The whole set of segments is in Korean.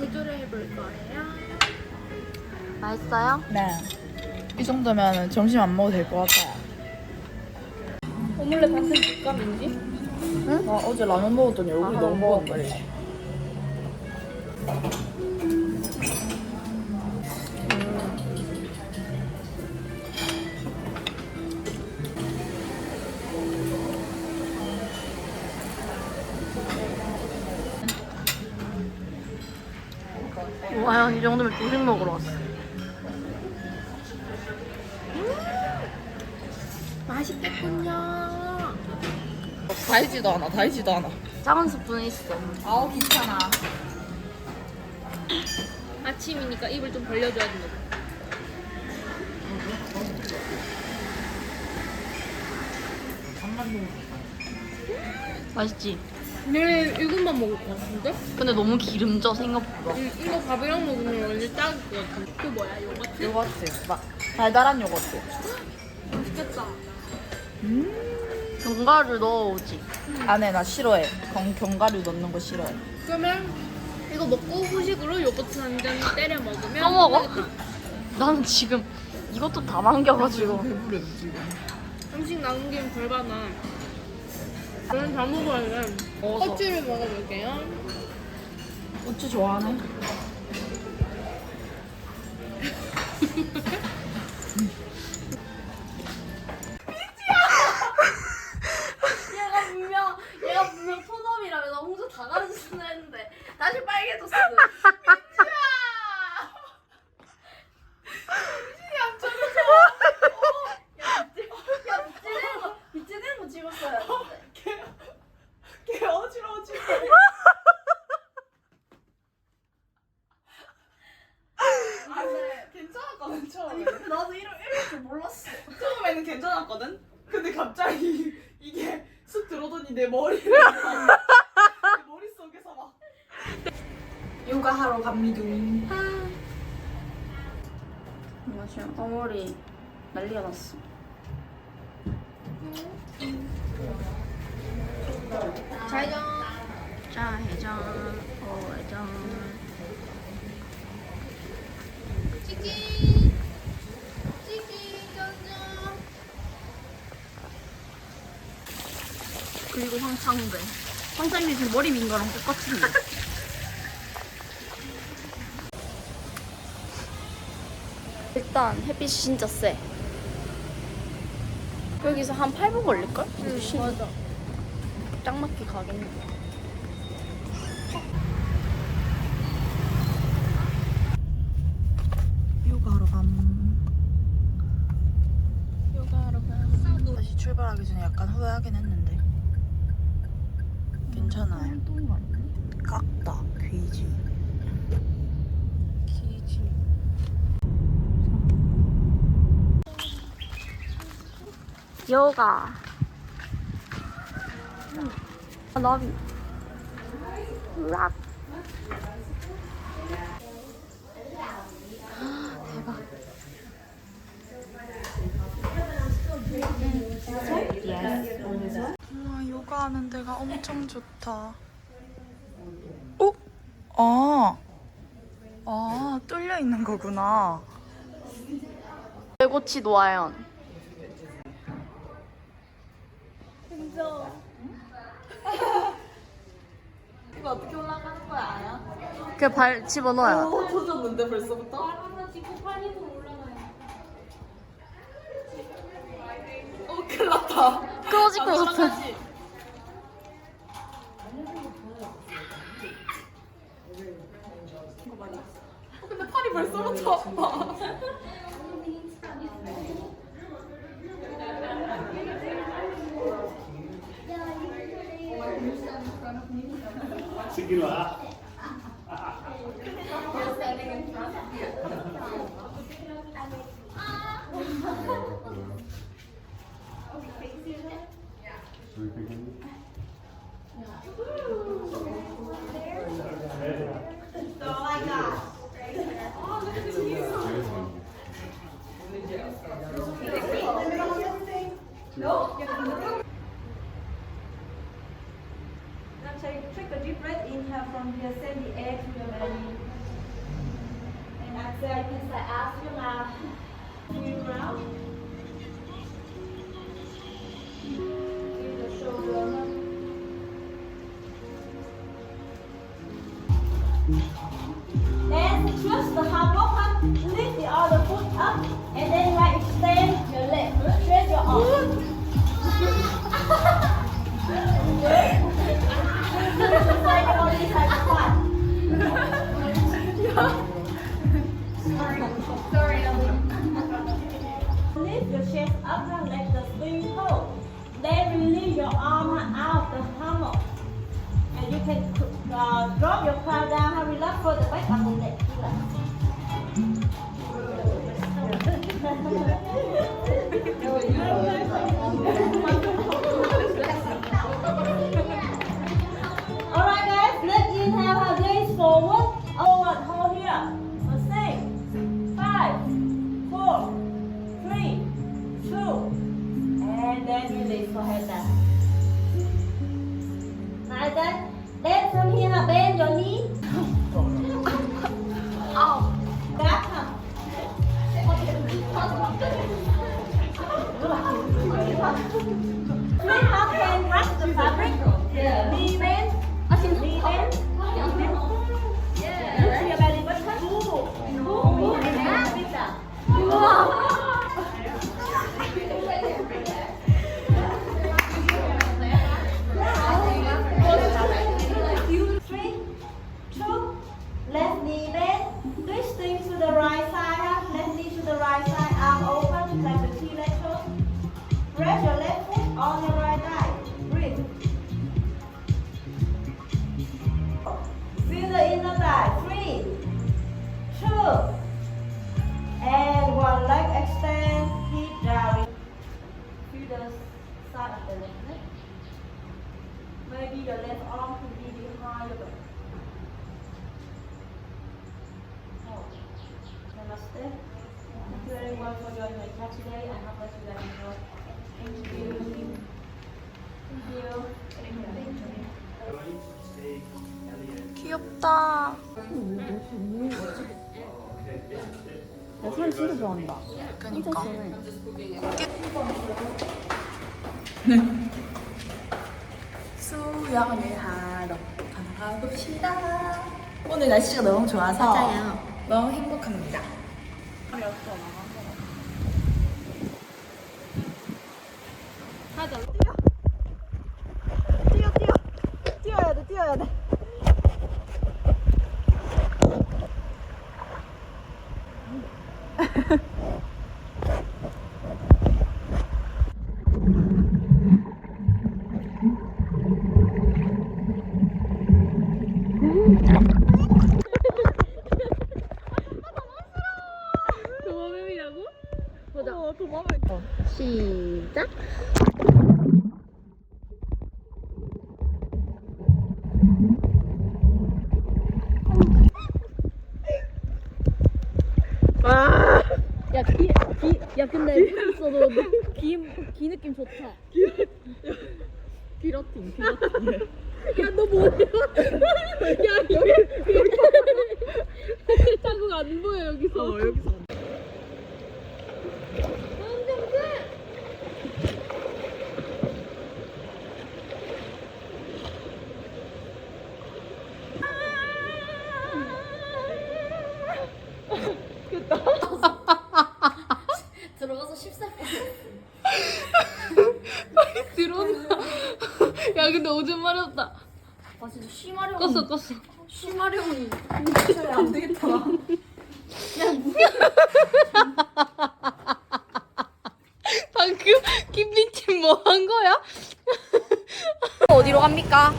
제조를 해볼 거예요. 맛있어요? 네. 이 정도면 점심 안 먹어도 될 것 같아요. 오믈렛 반찬 식감인지? 응? 아, 어제 라면 먹었더니 얼굴이 아, 너무. 와 정도면 조식 먹으러 왔어. 맛있겠군요. 달지도 않아, 달지도 않아. 작은 스푼 있어. 아우, 귀찮아. 아침이니까 입을 좀 벌려줘야 된다. 맛있지? 내일 이것만 먹을 것 같은데? 근데 너무 기름져 생각보다. 응, 이거 밥이랑 먹으면 완전 딱일 것 같은데. 그 뭐야, 요거트? 요거트. 막 달달한 요거트. 맛있겠다. 견과류 넣어오지. 안에 나 싫어해. 경, 견과류 넣는 거 싫어해. 그러면 이거 먹고 후식으로 요거트 한 잔 때려 먹으면 떠먹어? 되겠다. 나는 지금 이것도 다 남겨가지고. 배부르 지금. 음식 남기면 덜 받아. 저는 다 먹어야 돼. 먹어서. 꼬치를 먹어볼게요. 고추 좋아하네. 얘가 분명 얘가 분명 토넘이라면서 홍수 다 가르쳤나 했는데 다시 빨개졌어. 빗지는 거 찍었어야 했는데. 걔 어지러워 지금. 아니 괜찮았거든 처음에. 나도 이럴 이럴 줄 몰랐어. 처음에는 괜찮았거든. 근데 갑자기 이게 쑥 들어오더니 내 머리를 내 머릿속에서 막 요가 하러 갑니다. 나 지금 어머리 난리가 났어. 자이정. 자 해장, 어 해장. 찌기. 찌기 짜잔. 그리고 황창배. 황창배 지금 머리 민 거랑 똑같은데. 일단 햇빛이 진짜 세. 여기서 한 8분 걸릴걸? 응, 맞아. 짱 맞게 가겠네. 요가하러 감. 요가하러 감. 다시 출발하기 전에 약간 후회하긴 했는데. 괜찮아요. 깎다 귀지. 귀지. 요가. 아, 나비. 락. 대박. 우와 요가 하는 데가 엄청 좋다. 어? 아. 아, 뚫려 있는 거구나. 배고치 노아연. 이거 어떻게 올라가는 거야, 아야? 그발 집어넣어야. 어, 터졌는데 벌써부터? 어, 큰일 났다. 끊어질 것 같아. 근데 팔이 벌써부터 아파. 记住了啊。Release your arm out the hammock. And you can uh, drop your crown down and relax for the back of the neck. Thank you. 귀엽다. 사진 진짜 좋아한다. 그니까. 수영을 하러 가봅시다. 오늘 날씨가 너무 좋아서 너무 행복합니다. 뛰어 뛰어 뛰어야 돼 뛰어야 돼. 도마뱀이라고? 보자. 어, 도망을. 시작. 야, 기, 기, 야, 근데 있어도 기, 기 느낌 좋다. 비러팅 비러팅. 야, 너 뭐야? 야, 여기, 여기. 자국 안 보여, 여기서. 어 여기서. 들어가서 14분. 들어온다. 야, 근데 오줌 마렵다. 아, 진짜 쉬마려. 껐어, 껐어. 쉬마려운이. 안 되겠다. 방금 김빈팀 뭐 한 거야? 어디로 갑니까?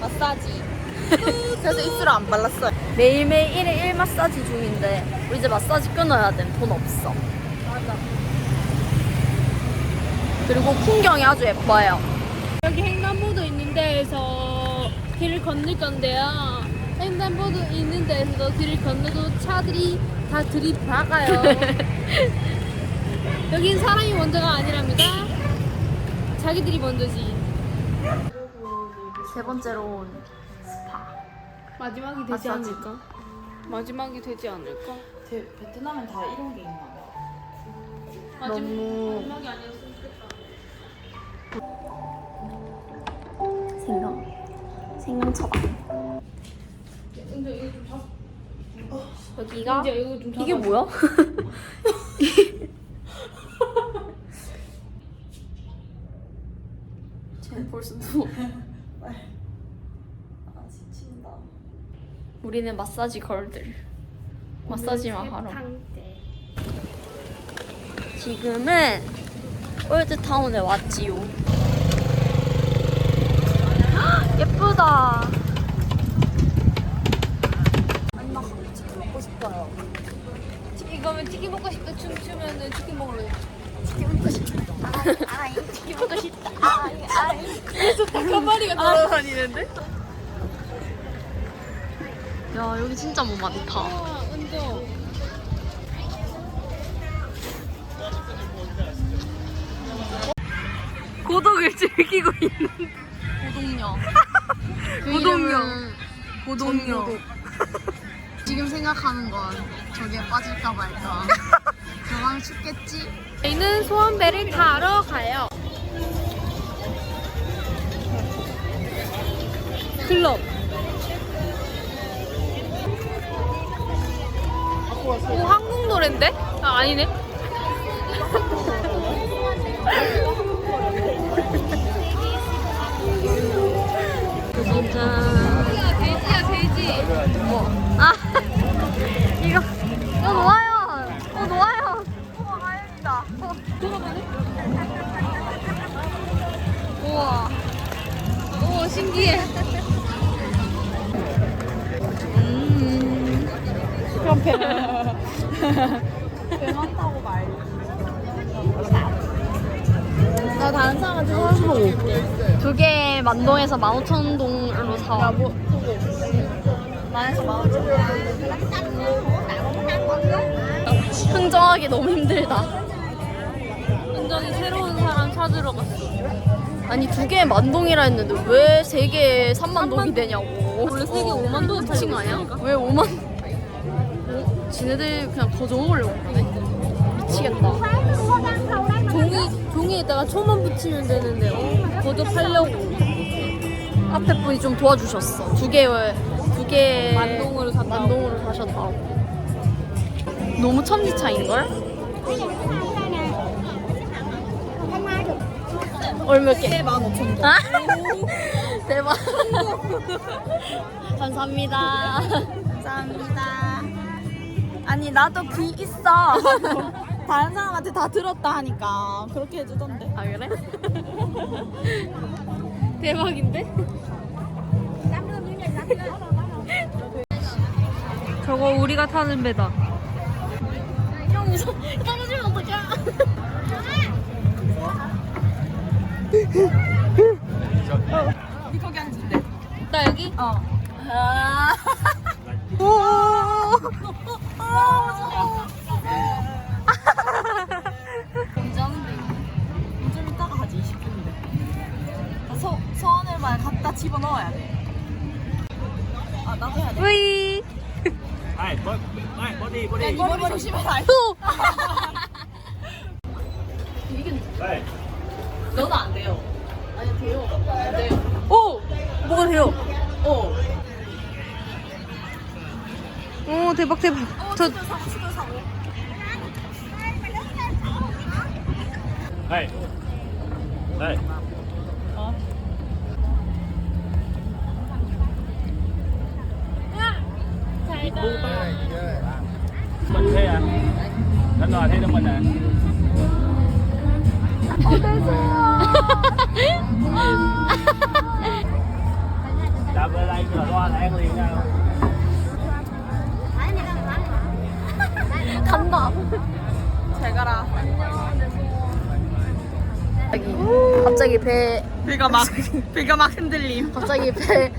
마사지. 그래서 입술 안 발랐어요. 매일매일 1일 1 마사지 중인데, 우리 이제 마사지 끊어야 돼. 돈 없어. 맞아. 그리고 풍경이 아주 예뻐요. 여기 횡단보도 있는 데에서 길을 건널 건데요. 횡단보도 있는 데에서 길을 건너도 차들이 다 들이박아요. 여긴 사람이 먼저가 아니랍니다. 자기들이 먼저지. 세 번째로 온 스파. 마지막이 되지 마사지. 않을까? 마지막이 되지 않을까? 데, 베트남엔 다 이런 게 있나 봐. 마지막, 너무- 마지막이 아니었 생강 생강차다 근데 이거 좀 잡. 여기가 이제 이거 좀 이게. 뭐야? 쟤 벌써 누워 아 지친다. 우리는 마사지 걸들 마사지만 하러 지금은 올드타운에 왔지요 예쁘다 먹고 싶어요. 이거면 치킨 먹고 싶다 춤추면은 치킨 먹을래. 치킨 먹고 싶다 한 마리가 따라다니는데? 야 여기 진짜 뭐 많다 와, 은정. 고독을 즐기고 있는 고독녀 고독녀 고독녀 지금 생각하는 건 저기에 빠질까 말까. 저만 춥겠지? 저희는 소원배를 타러 가요. 클럽. 오 한국 노랜데? 아 아니네 돼지. 아어 어. 신기해. 음 배만 타고 말. 나 다른 사람한테 사서 올게 두개 만동에서 15,000동으로 사와. 뭐 만에서 마음 흥정하기 너무 힘들다. 은정이 새로운 사람 찾으러 갔어. 아니 두 개에 만동이라 했는데 왜 세 개에 3만 동이 되냐고. 원래 세개 5만 동 미친 거 아니야? 왜 5만 어? 지네들 그냥 거저 먹으려고 그러네 미치겠다. 종이, 종이에다가 초만 붙이면 되는데, 어? 거저 팔려고. 앞에 분이 좀 도와주셨어 두 개에 두개 만동으로 샀다고. 만동으로 사셨다고 너무 천지차인걸? 얼마게? 15,000원. 아? 대박. 감사합니다. 감사합니다. 아니 나도 귀 있어. 다른 사람한테 다 들었다 하니까 그렇게 해주던데. 아 그래? 대박인데? 저거 우리가 타는 배다. 형 무서워. 떨어지면 어떡해? 니 거기 앉을래? 나 여기? 어. 아. 오. 다 집어 넣어야 돼. 아 나도 해야 돼. 으이. Này, body, này, body, body. 야, 니 머리 조심해라. 또. 너는 안 돼요. 아니 돼요. 안 돼요. 오. 뭐가 돼요? 어. 오, 대박, 대박. 저, 사고 수도 사고. Này. Đây. Mình thế à? Đánh rồi thế cho mình à? Đạp lên đây là loa là ăn liền nha. 간다. 잘 가라. 갑자기 갑자기 배 배가 막 배가 막 흔들림. 갑자기 배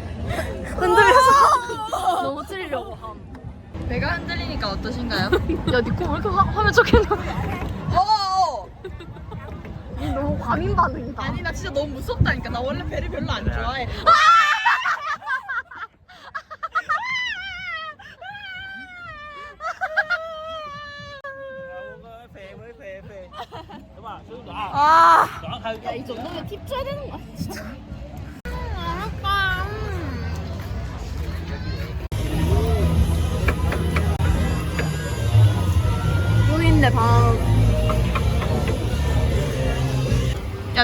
흔들려서 넘어뜨리려고 함. 배가 흔들리니까 어떠신가요? 야, 니코왜 이렇게 화면 적혀있냐? 너무 과민 반응이다. 아니 나 진짜 너무 무섭다니까. 나 원래 배를 별로 안 좋아해. 아! 야, 이 정도면 팁 줘야 되는 거 아니야?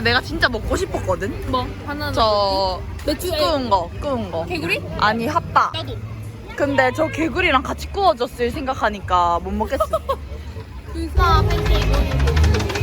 야 내가 진짜 먹고 싶었거든? 뭐? 하나 저 맥주에 구운 거 구운 거. 개구리? 아니 핫바 나도. 근데 저 개구리랑 같이 구워졌을 생각하니까 못 먹겠어. 불사 팬케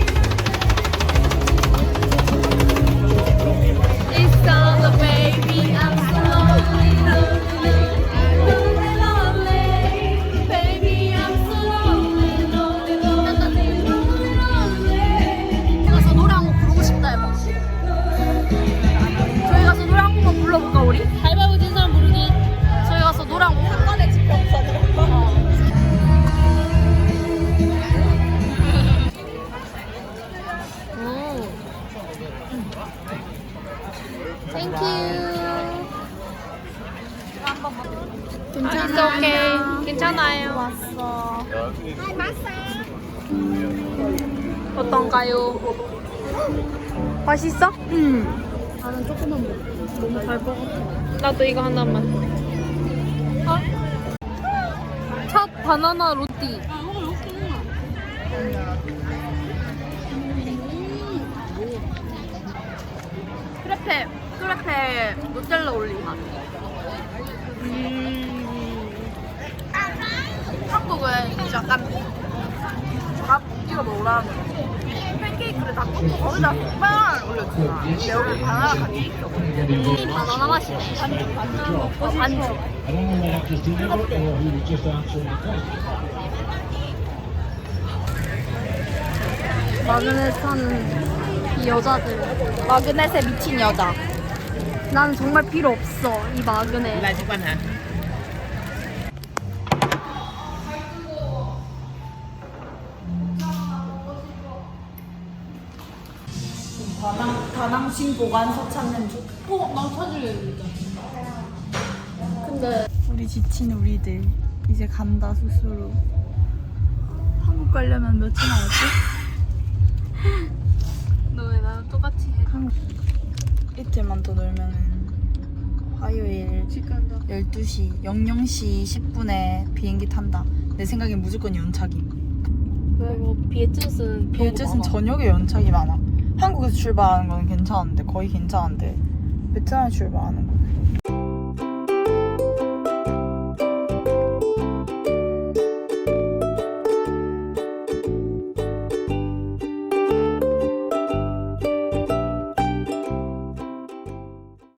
불러볼까 우리? 가위바위보 진 사람 부르기. 저희 가서 노래 한 번에 집합사 땡큐. 괜찮아. 오케이. 괜찮아요. 왔어. 어떤가요? 맛있어? 응. 나는 조금만 먹어. 너무 잘 먹어. 나도 이거 하나만. 어? 첫 바나나 로띠. 크레페 크레페 모텔라 올린 맛 한국은 약간 밥 이거 먹으라면 다 꽂고 거기다 빵을 올려주잖아 근데 여기 바나나 같이 있어 바나나 맛이네. 반죽 반죽 먹고 반죽 the question. 마그넷 사는 이 여자들. 마그넷에 미친 여자 나는 정말 필요 없어. 이 마그넷. 다낭 다낭신 보관소 찾는 중 어, 나 찾으려는데. 근데 우리 지친 우리들 이제 간다 스스로 한국 가려면 며칠 남았지? 너 왜 나랑 똑같이 해? 한국 이틀만 더 놀면은 화요일 직간다. 12시 00시 10분에 비행기 탄다 내 생각엔 무조건 연착임 그리고 비에트는 비엘젯은 저녁에 연착이 많아 한국에서 출발하는 건 괜찮은데 거의 괜찮은데 베트남에 출발하는 거